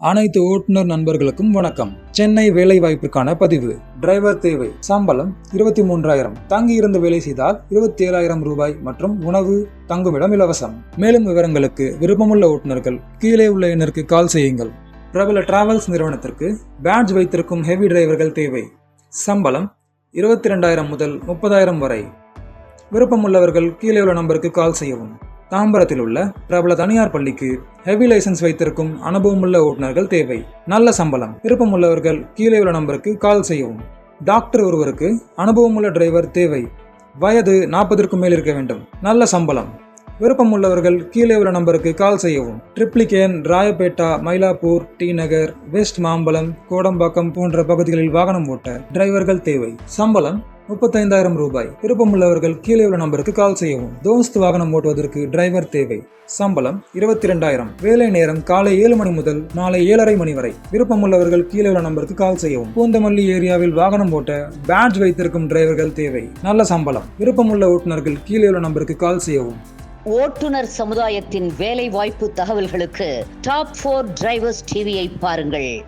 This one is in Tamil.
அனைத்து ஓட்டுநர் நண்பர்களுக்கும் வணக்கம். சென்னை வேலைவாய்ப்புக்கான பதிவு. டிரைவர் தேவை. சம்பளம் இருபத்தி மூன்றாயிரம். தங்கி இருந்து வேலை செய்தால் இருபத்தி ஏழாயிரம் ரூபாய் மற்றும் உணவு தங்குமிடம் இலவசம். மேலும் விவரங்களுக்கு விருப்பமுள்ள ஓட்டுநர்கள் கீழே உள்ள எண்ணிற்கு கால் செய்யுங்கள். பிரபல டிராவல்ஸ் நிறுவனத்திற்கு பேட்ஜ் வைத்திருக்கும் ஹெவி டிரைவர்கள் தேவை. சம்பளம் இருபத்தி ரெண்டாயிரம் முதல் முப்பதாயிரம் வரை. விருப்பமுள்ளவர்கள் கீழே உள்ள நம்பருக்கு கால் செய்யவும். தாம்பரத்தில் உள்ள பிரபல தனியார் பள்ளிக்கு ஹெவி லைசன்ஸ் வைத்திருக்கும் அனுபவமுள்ள ஓட்டுநர்கள் தேவை. நல்ல சம்பளம். விருப்பமுள்ளவர்கள் கீழே உள்ள நம்பருக்கு கால் செய்யவும். டாக்டர் ஒருவருக்கு அனுபவமுள்ள டிரைவர் தேவை. வயது நாற்பதற்கும் மேல் இருக்க வேண்டும். நல்ல சம்பளம். விருப்பமுள்ளவர்கள் கீழே உள்ள நம்பருக்கு கால் செய்யவும். ட்ரிப்ளிகேன் ராயப்பேட்டா மயிலாப்பூர் டி நகர் வெஸ்ட் மாம்பலம் கோடம்பாக்கம் போன்ற பகுதிகளில் வாகனம் ஓட்ட டிரைவர்கள் தேவை. சம்பளம் முப்பத்தைந்தாயிரம் ரூபாய். விருப்பமுள்ளவர்கள் கீழே உள்ள நம்பருக்கு கால் செய்யவும். தோஸ்த் வாகனம் ஓட்டுவதற்கு டிரைவர் தேவை. சம்பளம் இருபத்தி ரெண்டாயிரம் வேலை நேரம் காலை ஏழு மணி முதல் மாலை ஏழரை மணி வரை. விருப்பமுள்ளவர்கள் கீழே உள்ள நம்பருக்கு கால் செய்யவும். பூந்தமல்லி ஏரியாவில் வாகனம் ஓட்ட பேட்ஜ் வைத்திருக்கும் டிரைவர்கள் தேவை. நல்ல சம்பளம். விருப்பமுள்ள ஓட்டுநர்கள் கீழே உள்ள நம்பருக்கு கால் செய்யவும். ஓட்டுநர் சமுதாயத்தின் வேலை வாய்ப்பு தகவல்களுக்கு டாப் ஃபோர் டிரைவர்ஸ் டிவியை பாருங்கள்.